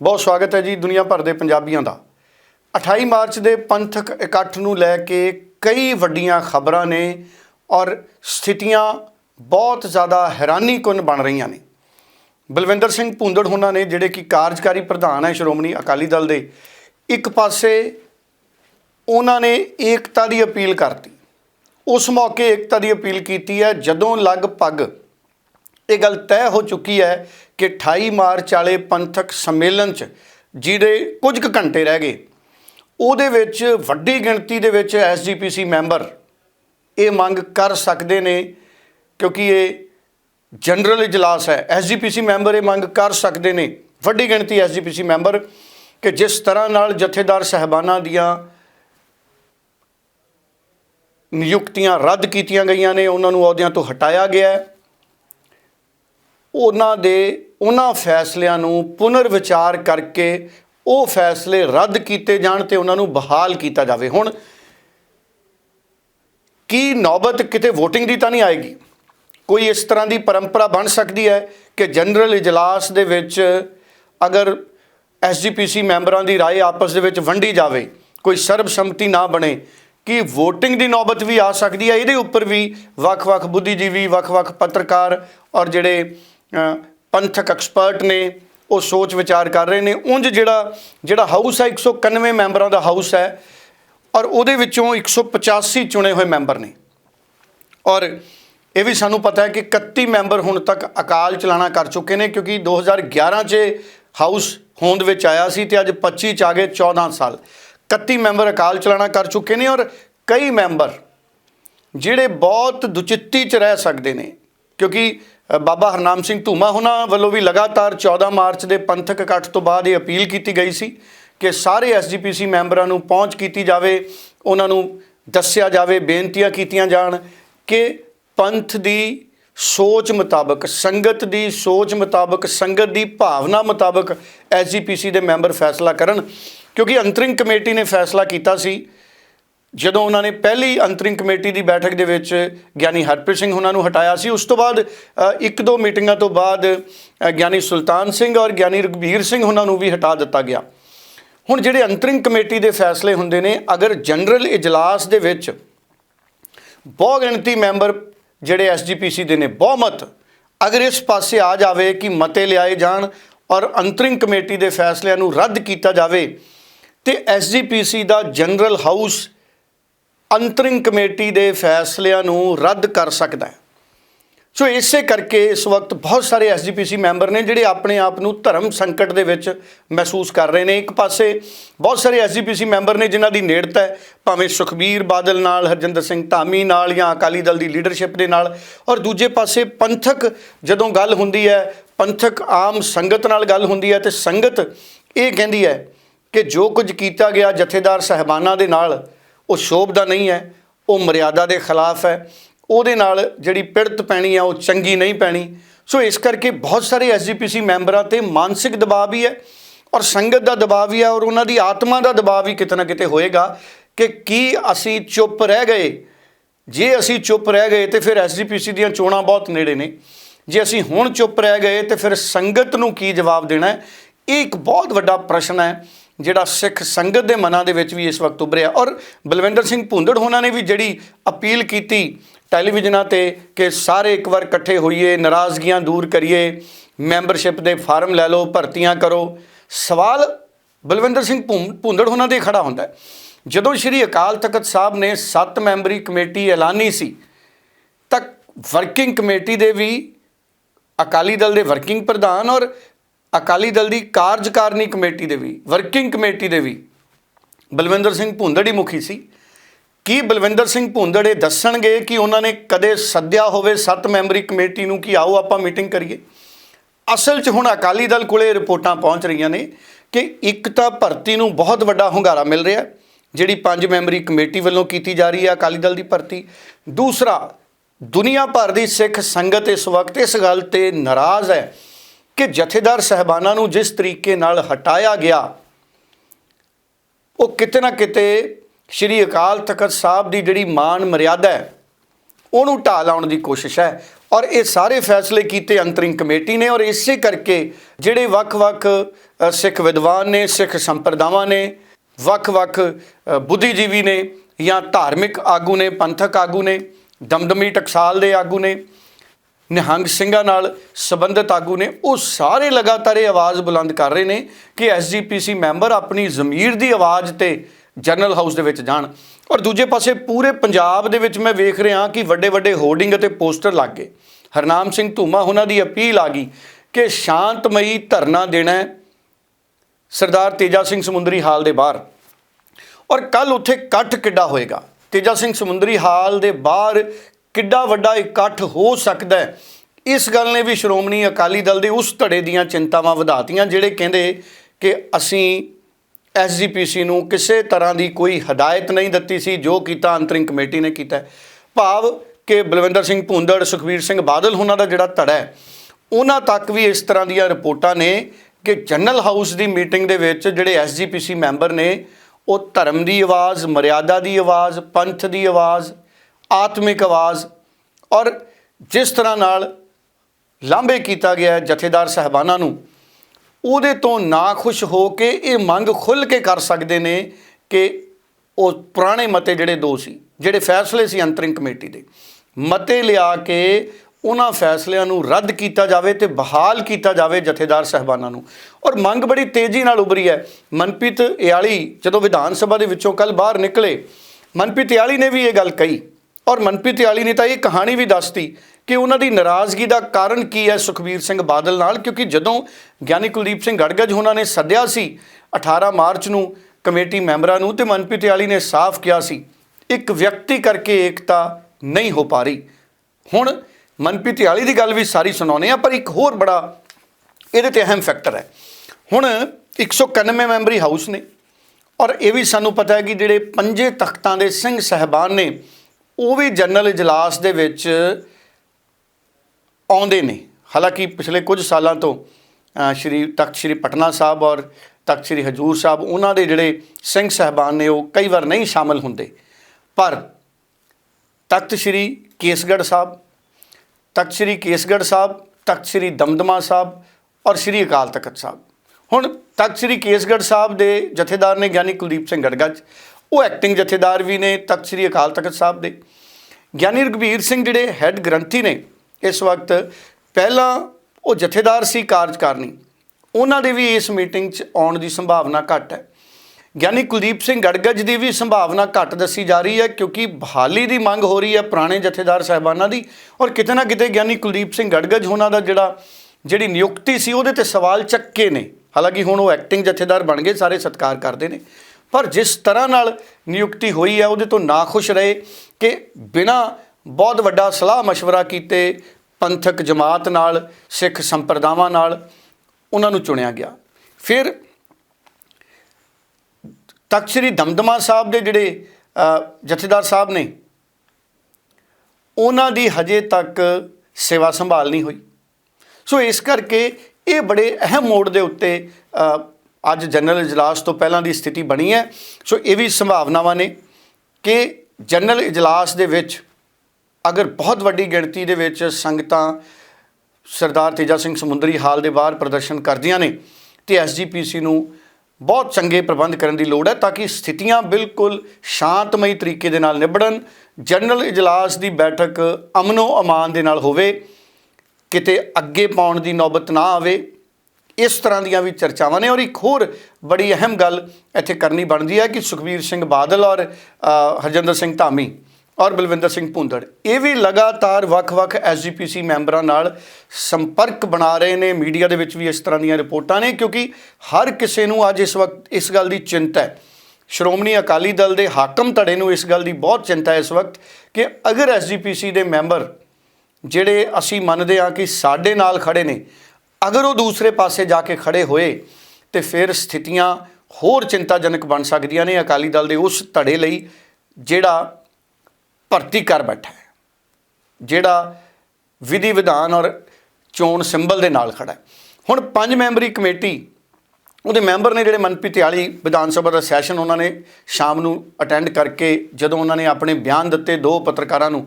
ਬਹੁਤ ਸਵਾਗਤ ਹੈ ਜੀ ਦੁਨੀਆ ਭਰ ਦੇ ਪੰਜਾਬੀਆਂ ਦਾ। 28 ਮਾਰਚ ਦੇ ਪੰਥਕ ਇਕੱਠ ਨੂੰ ਲੈ ਕੇ ਕਈ ਵੱਡੀਆਂ ਖਬਰਾਂ ਨੇ ਔਰ ਸਥਿਤੀਆਂ ਬਹੁਤ ਜ਼ਿਆਦਾ ਹੈਰਾਨੀਕੁੰਨ ਬਣ ਰਹੀਆਂ ਨੇ। ਬਲਵਿੰਦਰ ਸਿੰਘ ਭੁੰਦੜ ਹੋਣਾ ਨੇ ਜਿਹੜੇ ਕਿ ਕਾਰਜਕਾਰੀ ਪ੍ਰਧਾਨ ਹੈ ਸ਼੍ਰੋਮਣੀ ਅਕਾਲੀ ਦਲ ਦੇ, ਇੱਕ ਪਾਸੇ ਉਹਨਾਂ ਨੇ ਏਕਤਾ ਦੀ ਅਪੀਲ ਕਰਤੀ। ਉਸ ਮੌਕੇ ਏਕਤਾ ਦੀ ਅਪੀਲ ਕੀਤੀ ਹੈ, ਜਦੋਂ ਲਗਭਗ ਇਹ ਗੱਲ ਤੈਅ ਹੋ ਚੁੱਕੀ ਹੈ ਕਿ 28 ਮਾਰਚ ਵਾਲੇ ਪੰਥਕ ਸੰਮੇਲਨ 'ਚ ਜਿਹਦੇ ਕੁਝ ਕੁ ਘੰਟੇ ਰਹਿ ਗਏ, ਉਹਦੇ ਵਿੱਚ ਵੱਡੀ ਗਿਣਤੀ ਦੇ ਵਿੱਚ ਐਸਜੀਪੀਸੀ ਮੈਂਬਰ ਇਹ ਮੰਗ ਕਰ ਸਕਦੇ ਨੇ ਕਿਉਂਕਿ ਇਹ ਜਨਰਲ ਇਜਲਾਸ ਹੈ ਐਸਜੀਪੀਸੀ ਮੈਂਬਰ ਇਹ ਮੰਗ ਕਰ ਸਕਦੇ ਨੇ, ਵੱਡੀ ਗਿਣਤੀ ਐਸਜੀਪੀਸੀ ਮੈਂਬਰ ਕਿ ਜਿਸ ਤਰ੍ਹਾਂ ਨਾਲ ਜਥੇਦਾਰ ਸਹਿਬਾਨਾਂ ਦੀਆਂ ਨਿਯੁਕਤੀਆਂ ਰੱਦ ਕੀਤੀਆਂ ਗਈਆਂ ਨੇ, ਉਹਨਾਂ ਨੂੰ ਅਹੁਦਿਆਂ ਤੋਂ ਹਟਾਇਆ ਗਿਆ ਹੈ। ਉਹਨਾਂ ਦੇ ਉਹਨਾਂ ਫੈਸਲਿਆਂ ਨੂੰ ਪੁਨਰ ਵਿਚਾਰ ਕਰਕੇ ਉਹ ਫੈਸਲੇ ਰੱਦ ਕੀਤੇ ਜਾਣ ਤੇ ਉਹਨਾਂ ਨੂੰ ਬਹਾਲ ਕੀਤਾ ਜਾਵੇ ਹੁਣ ਕੀ ਨੌਬਤ ਕਿਤੇ VOTING ਦੀ ਤਾਂ ਨਹੀਂ ਆਏਗੀ ਕੋਈ ਇਸ ਤਰ੍ਹਾਂ ਦੀ ਪਰੰਪਰਾ ਬਣ ਸਕਦੀ ਹੈ ਕਿ ਜਨਰਲ ਇਜਲਾਸ ਦੇ ਵਿੱਚ ਅਗਰ ਐਸਜੀਪੀਸੀ ਮੈਂਬਰਾਂ ਦੀ رائے ਆਪਸ ਦੇ ਵਿੱਚ ਵੰਡੀ ਜਾਵੇ ਕੋਈ ਸਰਬਸੰਮਤੀ ਨਾ ਬਣੇ ਕਿ VOTING ਦੀ ਨੌਬਤ ਵੀ ਆ ਸਕਦੀ ਹੈ ਇਹਦੇ ਉੱਪਰ ਵੀ ਵੱਖ-ਵੱਖ ਬੁੱਧੀਜੀਵੀ ਵੱਖ-ਵੱਖ ਪੱਤਰਕਾਰ ਔਰ ਜਿਹੜੇ ਅ, ਪੰਥਕ ਐਕਸਪਰਟ ਨੇ, ਉਹ ਸੋਚ ਵਿਚਾਰ ਕਰ ਰਹੇ ਨੇ। ਉਂਝ ਜਿਹੜਾ ਜਿਹੜਾ ਹਾਊਸ ਹੈ 191 ਮੈਂਬਰਾਂ ਦਾ ਹਾਊਸ ਹੈ, ਔਰ ਉਹਦੇ ਵਿੱਚੋਂ 185 ਚੁਣੇ ਹੋਏ ਮੈਂਬਰ ਨੇ। ਔਰ ਇਹ ਵੀ ਸਾਨੂੰ ਪਤਾ ਹੈ ਕਿ 31 ਮੈਂਬਰ ਹੁਣ ਤੱਕ ਅਕਾਲ ਚਲਾਣਾ ਕਰ ਚੁੱਕੇ ਨੇ, ਕਿਉਂਕਿ 2011 'ਚ ਹਾਊਸ ਹੋਂਦ ਵਿੱਚ ਆਇਆ ਸੀ ਤੇ ਅੱਜ 25 ਚ ਆ ਗਏ 14 ਸਾਲ। 31 ਮੈਂਬਰ ਅਕਾਲ ਚਲਾਣਾ ਕਰ ਚੁੱਕੇ ਨੇ ਔਰ ਕਈ ਮੈਂਬਰ ਜਿਹੜੇ ਬਹੁਤ ਦੁਚਿੱਤੀ ਚ ਰਹਿ ਸਕਦੇ ਨੇ, ਕਿਉਂਕਿ ਬਾਬਾ ਹਰਨਾਮ ਸਿੰਘ ਧੂਮਾ ਹੁਣਾਂ ਵੱਲੋਂ ਵੀ ਲਗਾਤਾਰ 14 ਮਾਰਚ ਦੇ ਪੰਥਕ ਇਕੱਠ ਤੋਂ ਬਾਅਦ ਇਹ ਅਪੀਲ ਕੀਤੀ ਗਈ ਸੀ ਕਿ ਸਾਰੇ ਐਸਜੀਪੀਸੀ ਮੈਂਬਰਾਂ ਨੂੰ ਪਹੁੰਚ ਕੀਤੀ ਜਾਵੇ, ਉਹਨਾਂ ਨੂੰ ਦੱਸਿਆ ਜਾਵੇ, ਬੇਨਤੀਆਂ ਕੀਤੀਆਂ ਜਾਣ ਕਿ ਪੰਥ ਦੀ ਸੋਚ ਮੁਤਾਬਕ, ਸੰਗਤ ਦੀ ਸੋਚ ਮੁਤਾਬਕ, ਸੰਗਤ ਦੀ ਭਾਵਨਾ ਮੁਤਾਬਕ ਐਸਜੀਪੀਸੀ ਦੇ ਮੈਂਬਰ ਫੈਸਲਾ ਕਰਨ, ਕਿਉਂਕਿ ਅੰਤਰਿੰਗ ਕਮੇਟੀ ਨੇ ਫੈਸਲਾ ਕੀਤਾ ਸੀ ਜਦੋਂ ਉਹਨਾਂ ਨੇ ਪਹਿਲੀ ਅੰਤਰਿੰਗ ਕਮੇਟੀ ਦੀ ਬੈਠਕ ਦੇ ਵਿੱਚ ਗਿਆਨੀ ਹਰਪ੍ਰੀਤ ਸਿੰਘ ਉਹਨਾਂ ਨੂੰ ਹਟਾਇਆ ਸੀ, ਉਸ ਤੋਂ ਬਾਅਦ ਇੱਕ ਦੋ ਮੀਟਿੰਗਾਂ ਤੋਂ ਬਾਅਦ ਗਿਆਨੀ ਸੁਲਤਾਨ ਸਿੰਘ ਔਰ ਗਿਆਨੀ ਰਘਬੀਰ ਸਿੰਘ ਉਹਨਾਂ ਨੂੰ ਵੀ ਹਟਾ ਦਿੱਤਾ ਗਿਆ। ਹੁਣ ਜਿਹੜੇ ਅੰਤਰਿੰਗ ਕਮੇਟੀ ਦੇ ਫੈਸਲੇ ਹੁੰਦੇ ਨੇ, ਅਗਰ ਜਨਰਲ ਇਜਲਾਸ ਦੇ ਵਿੱਚ ਬਹੁ ਗਿਣਤੀ ਮੈਂਬਰ ਜਿਹੜੇ ਐਸਜੀਪੀਸੀ ਦੇ ਨੇ, ਬਹੁਮਤ ਅਗਰ ਇਸ ਪਾਸੇ ਆ ਜਾਵੇ ਕਿ ਮਤੇ ਲਿਆਏ ਜਾਣ ਔਰ ਅੰਤਰਿੰਗ ਕਮੇਟੀ ਦੇ ਫੈਸਲਿਆਂ ਨੂੰ ਰੱਦ ਕੀਤਾ ਜਾਵੇ, ਤੇ ਐਸਜੀਪੀਸੀ ਦਾ ਜਨਰਲ ਹਾਊਸ ਅੰਤਰਿੰਗ ਕਮੇਟੀ ਦੇ ਫੈਸਲਿਆਂ ਨੂੰ ਰੱਦ ਕਰ ਸਕਦਾ ਹੈ। ਸੋ ਇਸੇ ਕਰਕੇ ਇਸ ਵਕਤ ਬਹੁਤ ਸਾਰੇ ਐਸਜੀਪੀਸੀ ਮੈਂਬਰ ਨੇ ਜਿਹੜੇ ਆਪਣੇ ਆਪ ਨੂੰ ਧਰਮ ਸੰਕਟ ਦੇ ਵਿੱਚ ਮਹਿਸੂਸ ਕਰ ਰਹੇ ਨੇ। ਇੱਕ ਪਾਸੇ ਬਹੁਤ ਸਾਰੇ ਐਸਜੀਪੀਸੀ ਮੈਂਬਰ ਨੇ ਜਿਨ੍ਹਾਂ ਦੀ ਨੇੜਤਾ ਹੈ, ਭਾਵੇਂ ਸੁਖਬੀਰ ਬਾਦਲ ਨਾਲ, ਹਰਜਿੰਦਰ ਸਿੰਘ ਧਾਮੀ ਨਾਲ ਜਾਂ ਅਕਾਲੀ ਦਲ ਦੀ ਲੀਡਰਸ਼ਿਪ ਦੇ ਨਾਲ। ਔਰ ਦੂਜੇ ਪਾਸੇ ਪੰਥਕ ਜਦੋਂ ਗੱਲ ਹੁੰਦੀ ਹੈ, ਪੰਥਕ ਆਮ ਸੰਗਤ ਨਾਲ ਗੱਲ ਹੁੰਦੀ ਹੈ ਤੇ ਸੰਗਤ ਇਹ ਕਹਿੰਦੀ ਹੈ ਕਿ ਜੋ ਕੁਝ ਕੀਤਾ ਗਿਆ ਜਥੇਦਾਰ ਸਹਿਬਾਨਾਂ ਦੇ ਨਾਲ ਉਹ ਸ਼ੋਭਦਾ ਨਹੀਂ ਹੈ, ਉਹ ਮਰਿਆਦਾ ਦੇ ਖਿਲਾਫ ਹੈ। ਉਹਦੇ ਨਾਲ ਜਿਹੜੀ ਪਿੜਤ ਪੈਣੀ ਆ, ਉਹ ਚੰਗੀ ਨਹੀਂ ਪੈਣੀ। ਸੋ ਇਸ ਕਰਕੇ ਬਹੁਤ ਸਾਰੇ ਐਸਜੀਪੀਸੀ ਮੈਂਬਰਾਂ ਤੇ ਮਾਨਸਿਕ ਦਬਾਅ ਵੀ ਹੈ ਔਰ ਸੰਗਤ ਦਾ ਦਬਾਅ ਵੀ ਹੈ ਔਰ ਉਹਨਾਂ ਦੀ ਆਤਮਾ ਦਾ ਦਬਾਅ ਵੀ ਕਿਤੇ ਨਾ ਕਿਤੇ ਹੋਏਗਾ ਕਿ ਕੀ ਅਸੀਂ ਚੁੱਪ ਰਹਿ ਗਏ। ਜੇ ਅਸੀਂ ਚੁੱਪ ਰਹਿ ਗਏ ਤੇ ਫਿਰ ਐਸਜੀਪੀਸੀ ਦੀਆਂ ਚੋਣਾਂ ਬਹੁਤ ਨੇੜੇ ਨੇ। ਜੇ ਅਸੀਂ ਹੁਣ ਚੁੱਪ ਰਹਿ ਗਏ ਤੇ ਫਿਰ ਸੰਗਤ ਨੂੰ ਕੀ ਜਵਾਬ ਦੇਣਾ ਇਹ ਇੱਕ ਬਹੁਤ ਵੱਡਾ ਪ੍ਰਸ਼ਨ ਹੈ। ਜਿਹੜਾ ਸਿੱਖ ਸੰਗਤ ਦੇ ਮਨਾਂ ਦੇ ਵਿੱਚ ਵੀ ਇਸ ਵਕਤ ਉਭਰਿਆ। ਔਰ ਬਲਵਿੰਦਰ ਸਿੰਘ ਭੁੰਦੜ ਹੋਣਾ ਨੇ ਵੀ ਜਿਹੜੀ ਅਪੀਲ ਕੀਤੀ ਟੈਲੀਵਿਜ਼ਨਾਂ ਤੇ ਕਿ ਸਾਰੇ ਇੱਕ ਵਾਰ ਇਕੱਠੇ ਹੋਈਏ, ਨਾਰਾਜ਼ਗੀਆਂ ਦੂਰ ਕਰੀਏ, ਮੈਂਬਰਸ਼ਿਪ ਦੇ ਫਾਰਮ ਲੈ ਲਓ, ਭਰਤੀਆਂ ਕਰੋ। ਸਵਾਲ ਬਲਵਿੰਦਰ ਸਿੰਘ ਭੁੰ- ਭੁੰਦੜ ਹੋਣਾ ਦੇ ਖੜਾ ਹੁੰਦਾ ਹੈ। ਜਦੋਂ ਸ਼੍ਰੀ ਅਕਾਲ ਤਖਤ ਸਾਹਿਬ ਨੇ 7 ਮੈਂਬਰੀ ਕਮੇਟੀ ਐਲਾਨੀ ਸੀ, ਤਾਂ ਵਰਕਿੰਗ ਕਮੇਟੀ ਦੇ ਵੀ ਅਕਾਲੀ ਦਲ ਦੇ ਵਰਕਿੰਗ ਪ੍ਰਧਾਨ ਔਰ ਅਕਾਲੀ ਦਲ ਦੀ ਕਾਰਜਕਾਰਨੀ ਕਮੇਟੀ ਦੇ ਵੀ ਵਰਕਿੰਗ ਕਮੇਟੀ ਦੇ ਵੀ, ਬਲਵਿੰਦਰ ਸਿੰਘ ਭੁੰਦੜ ਹੀ ਮੁਖੀ ਸੀ। ਕੀ ਬਲਵਿੰਦਰ ਸਿੰਘ ਭੁੰਦੜ ਇਹ ਦੱਸਣਗੇ ਕਿ ਉਹਨਾਂ ਨੇ ਕਦੇ ਸੱਦਿਆ ਹੋਵੇ ਸੱਤ ਮੈਂਬਰੀ ਕਮੇਟੀ ਨੂੰ ਕਿ ਆਓ ਆਪਾਂ ਮੀਟਿੰਗ ਕਰੀਏ? ਅਸਲ 'ਚ ਹੁਣ ਅਕਾਲੀ ਦਲ ਕੋਲੇ ਰਿਪੋਰਟਾਂ ਪਹੁੰਚ ਰਹੀਆਂ ਨੇ ਕਿ ਇੱਕ ਤਾਂ ਭਰਤੀ ਨੂੰ ਬਹੁਤ ਵੱਡਾ ਹੁੰਗਾਰਾ ਮਿਲ ਰਿਹਾ, ਜਿਹੜੀ ਪੰਜ ਮੈਂਬਰੀ ਕਮੇਟੀ ਵੱਲੋਂ ਕੀਤੀ ਜਾ ਰਹੀ ਹੈ ਅਕਾਲੀ ਦਲ ਦੀ ਭਰਤੀ। ਦੂਸਰਾ, ਦੁਨੀਆ ਭਰ ਦੀ ਸਿੱਖ ਸੰਗਤ ਇਸ ਵਕਤ ਇਸ ਗੱਲ ਤੇ ਨਾਰਾਜ਼ ਹੈ ਕਿ ਜਥੇਦਾਰ ਸਹਿਬਾਨਾਂ ਨੂੰ ਜਿਸ ਤਰੀਕੇ ਨਾਲ ਹਟਾਇਆ ਗਿਆ, ਉਹ ਕਿਤੇ ਨਾ ਕਿਤੇ ਸ਼੍ਰੀ ਅਕਾਲ ਤਖਤ ਸਾਹਿਬ ਦੀ ਜਿਹੜੀ ਮਾਨ ਮਰਿਆਦਾ ਹੈ, ਉਹਨੂੰ ਢਾਹ ਲਾਉਣ ਦੀ ਕੋਸ਼ਿਸ਼ ਹੈ ਔਰ ਇਹ ਸਾਰੇ ਫੈਸਲੇ ਕੀਤੇ ਅੰਤਰਿੰਗ ਕਮੇਟੀ ਨੇ ਔਰ ਇਸੇ ਕਰਕੇ ਜਿਹੜੇ ਵੱਖ-ਵੱਖ ਸਿੱਖ ਵਿਦਵਾਨ ਨੇ, ਸਿੱਖ ਸੰਪਰਦਾਵਾਂ ਨੇ, ਵੱਖ-ਵੱਖ ਬੁੱਧੀਜੀਵੀ ਨੇ ਜਾਂ ਧਾਰਮਿਕ ਆਗੂ ਨੇ, ਪੰਥਕ ਆਗੂ ਨੇ, ਦਮਦਮੀ ਟਕਸਾਲ ਦੇ ਆਗੂ ਨੇ ਨਿਹੰਗ ਸਿੰਘਾਂ ਨਾਲ ਸੰਬੰਧਿਤ ਆਗੂ ਨੇ, ਉਹ ਸਾਰੇ ਲਗਾਤਾਰ ਇਹ ਆਵਾਜ਼ ਬੁਲੰਦ ਕਰ ਰਹੇ ਨੇ ਕਿ ਐਸਜੀਪੀਸੀ ਮੈਂਬਰ ਆਪਣੀ ਜ਼ਮੀਰ ਦੀ ਆਵਾਜ਼ ਤੇ ਜਨਰਲ ਹਾਊਸ ਦੇ ਵਿੱਚ ਜਾਣ। ਔਰ ਦੂਜੇ ਪਾਸੇ ਪੂਰੇ ਪੰਜਾਬ ਦੇ ਵਿੱਚ ਮੈਂ ਵੇਖ ਰਿਹਾ ਕਿ ਵੱਡੇ ਵੱਡੇ ਹੋਰਡਿੰਗ ਅਤੇ ਪੋਸਟਰ ਲੱਗ ਗਏ। ਹਰਨਾਮ ਸਿੰਘ ਧੂਮਾ ਉਹਨਾਂ ਦੀ ਅਪੀਲ ਆ ਗਈ ਕਿ ਸ਼ਾਂਤਮਈ ਧਰਨਾ ਦੇਣਾ ਹੈ। ਸਰਦਾਰ ਤੇਜਾ ਸਿੰਘ ਸਮੁੰਦਰੀ ਹਾਲ ਦੇ ਬਾਹਰ। ਔਰ ਕੱਲ ਉੱਥੇ ਇਕੱਠ ਕਿੱਡਾ ਹੋਏਗਾ। ਤੇਜਾ ਸਿੰਘ ਸਮੁੰਦਰੀ ਹਾਲ ਦੇ ਬਾਹਰ ਕਿੱਡਾ ਵੱਡਾ ਇਕੱਠ ਹੋ ਸਕਦਾ ਹੈ। ਇਸ ਗੱਲ ਨੇ ਵੀ ਸ਼੍ਰੋਮਣੀ ਅਕਾਲੀ ਦਲ ਦੇ ਉਸ ਧੜੇ ਦੀਆਂ ਚਿੰਤਾਵਾਂ ਵਧਾਤੀਆਂ, ਜਿਹੜੇ ਕਹਿੰਦੇ ਕਿ ਅਸੀਂ ਐਸਜੀਪੀਸੀ ਨੂੰ ਕਿਸੇ ਤਰ੍ਹਾਂ ਦੀ ਕੋਈ ਹਦਾਇਤ ਨਹੀਂ ਦਿੱਤੀ ਸੀ, ਜੋ ਕੀਤਾ ਅੰਤਰਿੰਗ ਕਮੇਟੀ ਨੇ ਕੀਤਾ ਭਾਵ ਕਿ ਬਲਵਿੰਦਰ ਸਿੰਘ ਭੁੰਦੜ, ਸੁਖਬੀਰ ਸਿੰਘ ਬਾਦਲ ਉਹਨਾਂ ਦਾ ਜਿਹੜਾ ਧੜਾ ਹੈ, ਉਹਨਾਂ ਤੱਕ ਵੀ ਇਸ ਤਰ੍ਹਾਂ ਦੀਆਂ ਰਿਪੋਰਟਾਂ ਨੇ ਕਿ ਜਨਰਲ ਹਾਊਸ ਦੀ ਮੀਟਿੰਗ ਦੇ ਵਿੱਚ ਜਿਹੜੇ ਐਸਜੀਪੀਸੀ ਮੈਂਬਰ ਨੇ, ਉਹ ਧਰਮ ਦੀ ਆਵਾਜ਼, ਮਰਿਆਦਾ ਦੀ ਆਵਾਜ਼, ਪੰਥ ਦੀ ਆਵਾਜ਼ ਆਤਮਿਕ ਆਵਾਜ਼ ਔਰ ਜਿਸ ਤਰ੍ਹਾਂ ਨਾਲ ਲਾਂਭੇ ਕੀਤਾ ਗਿਆ ਹੈ ਜਥੇਦਾਰ ਸਹਿਬਾਨਾਂ ਨੂੰ, ਉਹਦੇ ਤੋਂ ਨਾ ਖੁਸ਼ ਹੋ ਕੇ ਇਹ ਮੰਗ ਖੁੱਲ ਕੇ ਕਰ ਸਕਦੇ ਨੇ ਕਿ ਉਹ ਪੁਰਾਣੇ ਮਤੇ ਜਿਹੜੇ ਦੋ ਸੀ, ਜਿਹੜੇ ਫੈਸਲੇ ਸੀ ਅੰਤਰਿੰਗ ਕਮੇਟੀ ਦੇ, ਮਤੇ ਲਿਆ ਕੇ ਉਹਨਾਂ ਫੈਸਲਿਆਂ ਨੂੰ ਰੱਦ ਕੀਤਾ ਜਾਵੇ ਤੇ ਬਹਾਲ ਕੀਤਾ ਜਾਵੇ ਜਥੇਦਾਰ ਸਹਿਬਾਨਾਂ ਨੂੰ। ਔਰ ਮੰਗ ਬੜੀ ਤੇਜ਼ੀ ਨਾਲ ਉਭਰੀ ਹੈ। ਮਨਪ੍ਰੀਤ ਇਆਲੀ ਜਦੋਂ ਵਿਧਾਨ ਸਭਾ ਦੇ ਵਿੱਚੋਂ ਕੱਲ ਬਾਹਰ ਨਿਕਲੇ, ਮਨਪ੍ਰੀਤ ਇਆਲੀ ਨੇ ਵੀ ਇਹ ਗੱਲ ਕਹੀ ਔਰ ਮਨਪ੍ਰੀਤ ਇਆਲੀ ਨੇ ਤਾਂ ਇਹ ਕਹਾਣੀ ਵੀ ਦੱਸਤੀ ਕਿ ਉਹਨਾਂ ਦੀ ਨਾਰਾਜ਼ਗੀ ਦਾ ਕਾਰਨ ਕੀ ਹੈ ਸੁਖਬੀਰ ਸਿੰਘ ਬਾਦਲ ਨਾਲ, ਕਿਉਂਕਿ ਜਦੋਂ ਗਿਆਨੀ ਕੁਲਦੀਪ ਸਿੰਘ ਗੜਗੜ ਉਹਨਾਂ ਨੇ ਸੱਦਿਆ ਸੀ 18 ਮਾਰਚ ਨੂੰ ਕਮੇਟੀ ਮੈਂਬਰਾਂ ਨੂੰ ਤੇ ਮਨਪ੍ਰੀਤ ਇਆਲੀ ਨੇ ਸਾਫ਼ ਕਿਹਾ ਸੀ, ਇੱਕ ਵਿਅਕਤੀ ਕਰਕੇ ਏਕਤਾ ਨਹੀਂ ਹੋ ਪਾ ਰਹੀ। ਹੁਣ ਮਨਪ੍ਰੀਤ ਇਆਲੀ ਦੀ ਗੱਲ ਵੀ ਸਾਰੀ ਸੁਣਾਉਨੇ ਆ ਪਰ ਇੱਕ ਹੋਰ ਬੜਾ, ਇਹਦੇ ਤੇ ਅਹਿਮ ਫੈਕਟਰ ਹੈ। ਹੁਣ 191 ਮੈਂਬਰੀ ਹਾਊਸ ਨੇ, ਔਰ ਇਹ ਵੀ ਸਾਨੂੰ ਪਤਾ ਹੈ ਕਿ ਜਿਹੜੇ ਪੰਜੇ ਤਖਤਾਂ ਦੇ ਸਿੰਘ ਸਹਿਬਾਨ ਨੇ ਉਹ ਵੀ ਜਨਰਲ ਇਜਲਾਸ ਦੇ ਵਿੱਚ ਆਉਂਦੇ ਨੇ। ਹਾਲਾਂਕਿ ਪਿਛਲੇ ਕੁਝ ਸਾਲਾਂ ਤੋਂ ਸ਼੍ਰੀ, ਤਖਤ ਸ਼੍ਰੀ ਪਟਨਾ ਸਾਹਿਬ ਔਰ ਤਖਤ ਸ਼੍ਰੀ ਹਜੂਰ ਸਾਹਿਬ, ਉਹਨਾਂ ਦੇ ਜਿਹੜੇ ਸਿੰਘ ਸਹਿਬਾਨ ਨੇ, ਉਹ ਕਈ ਵਾਰ ਨਹੀਂ ਸ਼ਾਮਲ ਹੁੰਦੇ। ਪਰ ਤਖਤ ਸ਼੍ਰੀ ਕੇਸਗੜ੍ਹ ਸਾਹਿਬ, ਤਖਤ ਸ਼੍ਰੀ ਕੇਸਗੜ੍ਹ ਸਾਹਿਬ, ਤਖਤ ਸ਼੍ਰੀ ਦਮਦਮਾ ਸਾਹਿਬ ਔਰ ਸ਼੍ਰੀ ਅਕਾਲ ਤਖਤ ਸਾਹਿਬ। ਹੁਣ ਤਖਤ ਸ਼੍ਰੀ ਕੇਸਗੜ੍ਹ ਸਾਹਿਬ ਦੇ ਜਥੇਦਾਰ ਨੇ ਗਿਆਨੀ ਕੁਲਦੀਪ ਸਿੰਘ ਗੜਗੜ ਉਹ ਐਕਟਿੰਗ ਜਥੇਦਾਰ ਵੀ ਨੇ, ਤਖਤ ਸ਼੍ਰੀ ਅਕਾਲ ਤਖਤ ਸਾਹਿਬ ਦੇ। ਗਿਆਨੀ ਰਘਬੀਰ ਸਿੰਘ ਜਿਹੜੇ ਹੈੱਡ ਗ੍ਰੰਥੀ ਨੇ, ਇਸ ਵਕਤ ਪਹਿਲਾਂ ਉਹ ਜਥੇਦਾਰ ਸੀ ਕਾਰਜਕਾਰਨੀ। ਉਹਨਾਂ ਦੇ ਵੀ ਇਸ ਮੀਟਿੰਗ 'ਚ ਆਉਣ ਦੀ ਸੰਭਾਵਨਾ ਘੱਟ ਹੈ। ਗਿਆਨੀ ਕੁਲਦੀਪ ਸਿੰਘ ਗੜਗੜ ਦੀ ਵੀ ਸੰਭਾਵਨਾ ਘੱਟ ਦੱਸੀ ਜਾ ਰਹੀ ਹੈ, ਕਿਉਂਕਿ ਬਹਾਲੀ ਦੀ ਮੰਗ ਹੋ ਰਹੀ ਹੈ ਪੁਰਾਣੇ ਜਥੇਦਾਰ ਸਾਹਿਬਾਨਾਂ ਦੀ। ਔਰ ਕਿਤੇ ਨਾ ਕਿਤੇ ਗਿਆਨੀ ਕੁਲਦੀਪ ਸਿੰਘ ਗੜਗੜ ਉਹਨਾਂ ਦਾ ਜਿਹੜਾ, ਜਿਹੜੀ ਨਿਯੁਕਤੀ ਸੀ, ਉਹਦੇ ਤੇ ਸਵਾਲ ਚੱਕੇ ਨੇ। ਹਾਲਾਂਕਿ ਹੁਣ ਉਹ ਐਕਟਿੰਗ ਜਥੇਦਾਰ ਬਣ ਗਏ, ਸਾਰੇ ਸਤਿਕਾਰ ਕਰਦੇ ਨੇ। ਪਰ ਜਿਸ ਤਰ੍ਹਾਂ ਨਾਲ ਨਿਯੁਕਤੀ ਹੋਈ ਹੈ, ਉਹਦੇ ਤੋਂ ਨਾ ਖੁਸ਼ ਰਹੇ ਕਿ ਬਿਨਾ ਬਹੁਤ ਵੱਡਾ ਸਲਾਹ مشਵਰਾ ਕੀਤੇ ਪੰਥਕ ਜਮਾਤ ਨਾਲ, ਸਿੱਖ ਸੰਪਰਦਾਵਾਂ ਨਾਲ ਉਹਨਾਂ ਨੂੰ ਚੁਣਿਆ ਗਿਆ। ਫਿਰ ਤਖਤ ਸ੍ਰੀ ਦਮਦਮਾ ਸਾਹਿਬ ਦੇ ਜਿਹੜੇ ਜਥੇਦਾਰ ਸਾਹਿਬ ਨੇ, ਉਹਨਾਂ ਦੀ ਹਜੇ ਤੱਕ ਸੇਵਾ ਸੰਭਾਲ ਨਹੀਂ ਹੋਈ। ਸੋ ਇਸ ਕਰਕੇ ਇਹ ਬੜੇ ਅਹਿਮ ਮੋੜ ਦੇ ਉੱਤੇ ਅੱਜ ਜਨਰਲ ਇਜਲਾਸ ਤੋਂ ਪਹਿਲਾਂ ਦੀ ਸਥਿਤੀ ਬਣੀ ਹੈ। ਸੋ ਇਹ ਵੀ ਸੰਭਾਵਨਾਵਾਂ ਨੇ ਕਿ ਜਨਰਲ ਇਜਲਾਸ ਦੇ ਵਿੱਚ ਅਗਰ ਬਹੁਤ ਵੱਡੀ ਗਿਣਤੀ ਦੇ ਵਿੱਚ ਸੰਗਤਾਂ ਸਰਦਾਰ ਤੇਜਾ ਸਿੰਘ ਸਮੁੰਦਰੀ ਹਾਲ ਦੇ ਬਾਹਰ ਪ੍ਰਦਰਸ਼ਨ ਕਰਦੀਆਂ ਨੇ ਤੇ ਐਸਜੀਪੀਸੀ ਨੂੰ ਬਹੁਤ ਚੰਗੇ ਪ੍ਰਬੰਧ ਕਰਨ ਦੀ ਲੋੜ ਹੈ ਤਾਂ ਕਿ ਸਥਿਤੀਆਂ ਬਿਲਕੁਲ ਸ਼ਾਂਤਮਈ ਤਰੀਕੇ ਦੇ ਨਾਲ ਨਿਬੜਨ। ਜਨਰਲ ਇਜਲਾਸ ਦੀ ਬੈਠਕ ਅਮਨੋ ਅਮਾਨ ਦੇ ਨਾਲ ਹੋਵੇ, ਕਿਤੇ ਅੱਗੇ ਪਾਉਣ ਦੀ ਨੌਬਤ ਨਾ ਆਵੇ ਇਸ ਤਰ੍ਹਾਂ ਦੀਆਂ ਵੀ ਚਰਚਾਵਾਂ ਨੇ ਔਰ ਇੱਕ ਹੋਰ ਬੜੀ ਅਹਿਮ ਗੱਲ ਇੱਥੇ ਕਰਨੀ ਬਣਦੀ ਹੈ ਕਿ ਸੁਖਬੀਰ ਸਿੰਘ ਬਾਦਲ ਔਰ ਹਰਜਿੰਦਰ ਸਿੰਘ ਧਾਮੀ ਔਰ ਬਲਵਿੰਦਰ ਸਿੰਘ ਭੁੰਦੜ, ਇਹ ਵੀ ਲਗਾਤਾਰ ਵੱਖ-ਵੱਖ ਐਸਜੀਪੀਸੀ ਮੈਂਬਰਾਂ ਨਾਲ ਸੰਪਰਕ ਬਣਾ ਰਹੇ ਨੇ, ਮੀਡੀਆ ਦੇ ਵਿੱਚ ਵੀ ਇਸ ਤਰ੍ਹਾਂ ਦੀਆਂ ਰਿਪੋਰਟਾਂ ਨੇ, ਕਿਉਂਕਿ ਹਰ ਕਿਸੇ ਨੂੰ ਅੱਜ ਇਸ ਵਕਤ, ਇਸ ਗੱਲ ਦੀ ਚਿੰਤਾ ਹੈ। ਸ਼੍ਰੋਮਣੀ ਅਕਾਲੀ ਦਲ ਦੇ ਹਾਕਮ ਧੜੇ ਨੂੰ ਇਸ ਗੱਲ ਦੀ ਬਹੁਤ ਚਿੰਤਾ ਹੈ ਇਸ ਵਕਤ ਕਿ ਅਗਰ ਐਸਜੀਪੀਸੀ ਦੇ ਮੈਂਬਰ ਜਿਹੜੇ ਅਸੀਂ ਮੰਨਦੇ ਹਾਂ ਕਿ ਸਾਡੇ ਨਾਲ ਖੜੇ ਨੇ ਅਗਰ ਉਹ ਦੂਸਰੇ ਪਾਸੇ ਜਾ ਕੇ ਖੜੇ ਹੋਏ, ਤੇ ਫਿਰ ਸਥਿਤੀਆਂ ਹੋਰ ਚਿੰਤਾਜਨਕ ਬਣ ਸਕਦੀਆਂ ਨੇ। ਅਕਾਲੀ ਦਲ ਦੇ ਉਸ ਧੜੇ ਲਈ ਜਿਹੜਾ ਭਰਤੀ ਕਰ ਬੈਠਾ ਹੈ, ਜਿਹੜਾ ਵਿਧੀ ਵਿਧਾਨ ਔਰ ਚੋਣ ਸਿੰਬਲ ਦੇ ਨਾਲ ਖੜਾ ਹੈ। ਹੁਣ ਪੰਜ ਮੈਂਬਰੀ ਕਮੇਟੀ, ਉਹਦੇ ਮੈਂਬਰ ਨੇ ਜਿਹੜੇ ਮਨਪ੍ਰੀਤ ਇਆਲੀ ਵਿਧਾਨ ਸਭਾ ਦਾ ਸੈਸ਼ਨ ਉਹਨਾਂ ਨੇ ਸ਼ਾਮ ਨੂੰ ਅਟੈਂਡ ਕਰਕੇ, ਜਦੋਂ ਉਹਨਾਂ ਨੇ ਆਪਣੇ ਬਿਆਨ ਦਿੱਤੇ ਦੋ ਪੱਤਰਕਾਰਾਂ ਨੂੰ,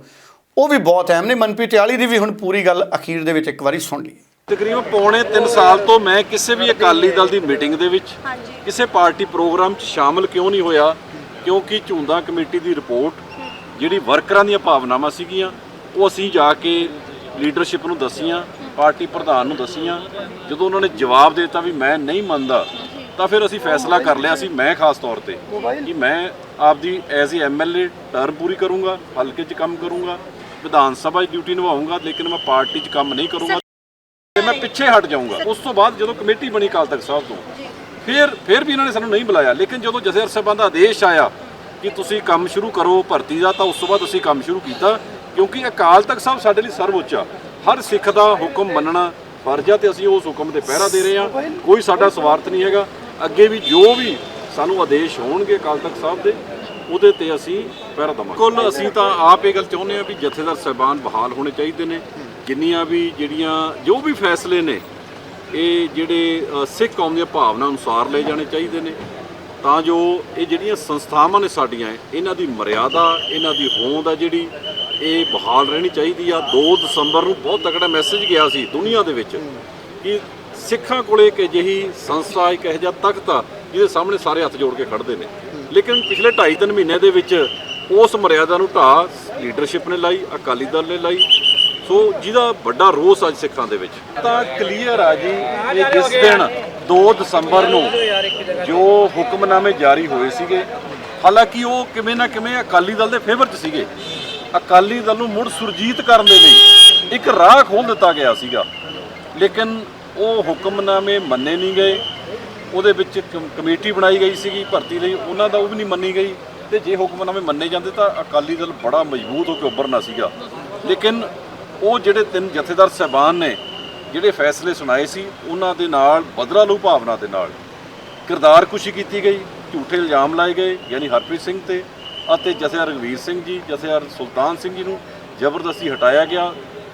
ਉਹ ਵੀ ਬਹੁਤ ਅਹਿਮ ਨੇ। ਮਨਪ੍ਰੀਤ ਇਆਲੀ ਦੀ ਵੀ ਹੁਣ ਪੂਰੀ ਗੱਲ ਅਖੀਰ ਦੇ ਵਿੱਚ ਇੱਕ ਵਾਰੀ ਸੁਣ ਲਈ ਤਕਰੀਬਨ ਪੌਣੇ 3 ਸਾਲ ਤੋਂ ਮੈਂ ਕਿਸੇ ਵੀ ਅਕਾਲੀ ਦਲ ਦੀ ਮੀਟਿੰਗ ਦੇ ਵਿੱਚ ਹਾਂਜੀ। ਕਿਸੇ ਪਾਰਟੀ ਪ੍ਰੋਗਰਾਮ 'ਚ ਸ਼ਾਮਲ ਕਿਉਂ ਨਹੀਂ ਹੋਇਆ? ਕਿਉਂਕਿ ਝੁੰਦਾ ਕਮੇਟੀ ਦੀ ਰਿਪੋਰਟ ਜਿਹੜੀ ਵਰਕਰਾਂ ਦੀਆਂ ਭਾਵਨਾਵਾਂ ਸੀਗੀਆਂ ਉਹ ਅਸੀਂ ਜਾ ਕੇ ਲੀਡਰਸ਼ਿਪ ਨੂੰ ਦੱਸੀਆਂ ਪਾਰਟੀ ਪ੍ਰਧਾਨ ਨੂੰ ਦੱਸੀਆਂ। ਜਦੋਂ ਉਹਨਾਂ ਨੇ ਜਵਾਬ ਦਿੱਤਾ ਵੀ ਮੈਂ ਨਹੀਂ ਮੰਨਦਾ ਤਾਂ ਫਿਰ ਅਸੀਂ ਫੈਸਲਾ ਕਰ ਲਿਆ ਸੀ ਮੈਂ ਖਾਸ ਤੌਰ ਤੇ ਕਿ ਮੈਂ ਆਪਦੀ ਐਜ਼ ਏ ਐਮਐਲਏ ਟਰਮ ਪੂਰੀ ਕਰੂੰਗਾ ਹਲਕੇ 'ਚ ਕੰਮ ਕਰੂੰਗਾ ਵਿਧਾਨ ਸਭਾ 'ਚ ਡਿਊਟੀ ਨਿਭਾਉਂਗਾ ਲੇਕਿਨ ਮੈਂ ਪਾਰਟੀ 'ਚ ਕੰਮ ਨਹੀਂ ਕਰੂੰਗਾ ਮੈਂ ਪਿੱਛੇ ਹਟ ਜਾਊਂਗਾ। ਉਸ ਤੋਂ ਬਾਅਦ ਜਦੋਂ ਕਮੇਟੀ ਬਣੀ ਅਕਾਲ ਤਖਤ ਸਾਹਿਬ ਤੋਂ ਫਿਰ ਫਿਰ ਵੀ ਇਹਨਾਂ ਨੇ ਸਾਨੂੰ ਨਹੀਂ ਬੁਲਾਇਆ। ਲੇਕਿਨ ਜਦੋਂ ਜਥੇਦਾਰ ਸਾਹਿਬਾਨ ਦਾ ਆਦੇਸ਼ ਆਇਆ ਕਿ ਤੁਸੀਂ ਕੰਮ ਸ਼ੁਰੂ ਕਰੋ ਭਰਤੀ ਦਾ ਤਾਂ ਉਸ ਤੋਂ ਬਾਅਦ ਅਸੀਂ ਕੰਮ ਸ਼ੁਰੂ ਕੀਤਾ ਕਿਉਂਕਿ ਅਕਾਲ ਤਖਤ ਸਾਹਿਬ ਸਾਡੇ ਲਈ ਸਰਵਉੱਚ ਆ। ਹਰ ਸਿੱਖ ਦਾ ਹੁਕਮ ਮੰਨਣਾ ਫਰਜ਼ ਆ ਤੇ ਅਸੀਂ ਉਸ ਹੁਕਮ ਦੇ ਪਹਿਰਾ ਦੇ ਰਹੇ ਹਾਂ ਕੋਈ ਸਾਡਾ ਸਵਾਰਥ ਨਹੀਂ ਹੈਗਾ। ਅੱਗੇ ਵੀ ਜੋ ਵੀ ਸਾਨੂੰ ਆਦੇਸ਼ ਹੋਣਗੇ ਅਕਾਲ ਤਖਤ ਸਾਹਿਬ ਦੇ ਉਹਦੇ ਤੇ ਅਸੀਂ ਪਹਿਰਾ ਦਵਾਂਗੇ। ਕੁੱਲ ਅਸੀਂ ਤਾਂ ਆਪ ਇਹ ਗੱਲ ਚਾਹੁੰਦੇ ਹਾਂ ਵੀ ਜਥੇਦਾਰ ਸਾਹਿਬਾਨ ਬਹਾਲ ਹੋਣੇ ਚਾਹੀਦੇ ਨੇ। ਜਿੰਨੀਆਂ ਵੀ ਜਿਹੜੀਆਂ, ਜੋ ਵੀ ਫੈਸਲੇ ਨੇ, ਇਹ ਜਿਹੜੇ ਸਿੱਖ ਕੌਮ ਦੀਆਂ ਭਾਵਨਾ ਅਨੁਸਾਰ ਲਏ ਜਾਣੇ ਚਾਹੀਦੇ ਨੇ। ਤਾਂ ਜੋ ਇਹ ਜਿਹੜੀਆਂ ਸੰਸਥਾਵਾਂ ਨੇ ਸਾਡੀਆਂ, ਇਹਨਾਂ ਦੀ ਮਰਿਆਦਾ, ਇਹਨਾਂ ਦੀ ਹੋਂਦ ਆ ਜਿਹੜੀ, ਇਹ ਬਹਾਲ ਰਹਿਣੀ ਚਾਹੀਦੀ ਆ। 2 ਦਸੰਬਰ ਨੂੰ ਬਹੁਤ ਤਕੜਾ ਮੈਸੇਜ ਗਿਆ ਸੀ ਦੁਨੀਆ ਦੇ ਵਿੱਚ ਕਿ ਸਿੱਖਾਂ ਕੋਲੇ ਇੱਕ ਅਜਿਹੀ ਸੰਸਥਾ, ਇੱਕ ਇਹੋ ਜਿਹਾ ਤਖਤ ਆ, ਜਿਹਦੇ ਸਾਹਮਣੇ ਸਾਰੇ ਹੱਥ ਜੋੜ ਕੇ ਖੜਦੇ ਨੇ। ਲੇਕਿਨ ਪਿਛਲੇ 2.5 ਮਹੀਨੇ ਦੇ ਵਿੱਚ ਉਸ ਮਰਿਆਦਾ ਨੂੰ ਢਾਹ ਲੀਡਰਸ਼ਿਪ ਨੇ ਲਾਈ, ਅਕਾਲੀ ਦਲ ਨੇ ਲਾਈ ਸੋ ਜਿਹਦਾ ਵੱਡਾ ਰੋਸ ਅੱਜ ਸਿੱਖਾਂ ਦੇ ਵਿੱਚ। ਤਾਂ ਕਲੀਅਰ ਆ ਜੀ, ਇਹ ਜਿਸ ਦਿਨ 2 ਦਸੰਬਰ ਨੂੰ ਜੋ ਹੁਕਮਨਾਮੇ ਜਾਰੀ ਹੋਏ ਸੀਗੇ, ਹਾਲਾਂਕਿ ਉਹ ਕਿਵੇਂ ਨਾ ਕਿਵੇਂ ਅਕਾਲੀ ਦਲ ਦੇ ਫੇਵਰ 'ਚ ਸੀਗੇ। ਅਕਾਲੀ ਦਲ ਨੂੰ ਮੁੜ ਸੁਰਜੀਤ ਕਰਨ ਦੇ ਲਈ ਇੱਕ ਰਾਹ ਖੋਲ ਦਿੱਤਾ ਗਿਆ ਸੀਗਾ। ਲੇਕਿਨ ਉਹ ਹੁਕਮਨਾਮੇ ਮੰਨੇ ਨਹੀਂ ਗਏ। ਉਹਦੇ ਵਿੱਚ ਕਮੇਟੀ ਬਣਾਈ ਗਈ ਸੀਗੀ ਭਰਤੀ ਲਈ। ਉਹਨਾਂ ਦਾ ਉਹ ਵੀ ਨਹੀਂ ਮੰਨੀ ਗਈ। ਤੇ ਜੇ ਹੁਕਮਨਾਮੇ ਮੰਨੇ ਜਾਂਦੇ ਤਾਂ ਅਕਾਲੀ ਦਲ ਬੜਾ ਮਜ਼ਬੂਤ ਹੋ ਕੇ ਉੱਭਰਨਾ ਸੀਗਾ। ਲੇਕਿਨ ਉਹ ਜਿਹੜੇ ਤਿੰਨ ਜਥੇਦਾਰ ਸਹਿਬਾਨ ਨੇ, ਜਿਹੜੇ ਫੈਸਲੇ ਸੁਣਾਏ ਸੀ, ਉਹਨਾਂ ਦੇ ਨਾਲ ਬਦਲਾ ਲੂ ਭਾਵਨਾ ਦੇ ਨਾਲ ਕਿਰਦਾਰ ਕੁਸ਼ੀ ਕੀਤੀ ਗਈ, ਝੂਠੇ ਇਲਜ਼ਾਮ ਲਾਏ ਗਏ, ਯਾਨੀ ਹਰਪ੍ਰੀਤ ਸਿੰਘ ਤੇ ਅਤੇ ਜਥੇਦਾਰ ਰਘਵੀਰ ਸਿੰਘ ਜੀ, ਜਥੇਦਾਰ ਸੁਲਤਾਨ ਸਿੰਘ ਜੀ ਨੂੰ ਜ਼ਬਰਦਸਤੀ ਹਟਾਇਆ ਗਿਆ,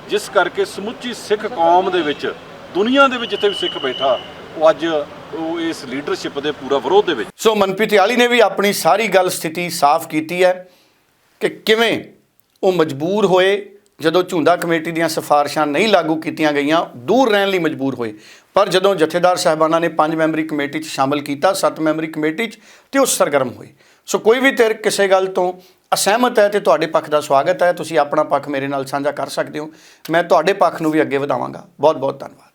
ਜਿਸ ਕਰਕੇ ਸਮੁੱਚੀ ਸਿੱਖ ਕੌਮ ਦੇ ਵਿੱਚ, ਦੁਨੀਆ ਦੇ ਵਿੱਚ ਜਿੱਥੇ ਵੀ ਸਿੱਖ ਬੈਠਾ, ਉਹ ਅੱਜ ਉਹ ਇਸ ਲੀਡਰਸ਼ਿਪ ਦੇ ਪੂਰਾ ਵਿਰੋਧ ਦੇ ਵਿੱਚ। ਸੋ ਮਨਪ੍ਰੀਤ ਆਲੀ ਨੇ ਵੀ ਆਪਣੀ ਸਾਰੀ ਗੱਲ ਸਥਿਤੀ ਸਾਫ਼ ਕੀਤੀ ਹੈ ਕਿ ਕਿਵੇਂ ਉਹ ਮਜਬੂਰ ਹੋਏ ਜਦੋਂ ਝੁੰਦਾ ਕਮੇਟੀ ਦੀਆਂ ਸਿਫਾਰਿਸ਼ਾਂ ਨਹੀਂ ਲਾਗੂ ਕੀਤੀਆਂ ਗਈਆਂ, ਦੂਰ ਰਹਿਣ ਲਈ ਮਜਬੂਰ ਹੋਏ। ਪਰ ਜਦੋਂ ਜਥੇਦਾਰ ਸਾਹਿਬਾਨਾਂ ਨੇ ਪੰਜ ਮੈਂਬਰੀ ਕਮੇਟੀ 'ਚ ਸ਼ਾਮਲ ਕੀਤਾ, ਸੱਤ ਮੈਂਬਰੀ ਕਮੇਟੀ 'ਚ, ਤੇ ਉਹ ਸਰਗਰਮ ਹੋਏ। ਸੋ ਕੋਈ ਵੀ ਧਿਰ ਕਿਸੇ ਗੱਲ ਤੋਂ ਅਸਹਿਮਤ ਹੈ ਤੇ ਤੁਹਾਡੇ ਪੱਖ ਦਾ ਸਵਾਗਤ ਹੈ, ਤੁਸੀਂ ਆਪਣਾ ਪੱਖ ਮੇਰੇ ਨਾਲ ਸਾਂਝਾ ਕਰ ਸਕਦੇ ਹੋ। ਮੈਂ ਤੁਹਾਡੇ ਪੱਖ ਨੂੰ ਵੀ ਅੱਗੇ ਵਧਾਵਾਂਗਾ। ਬਹੁਤ ਬਹੁਤ ਧੰਨਵਾਦ।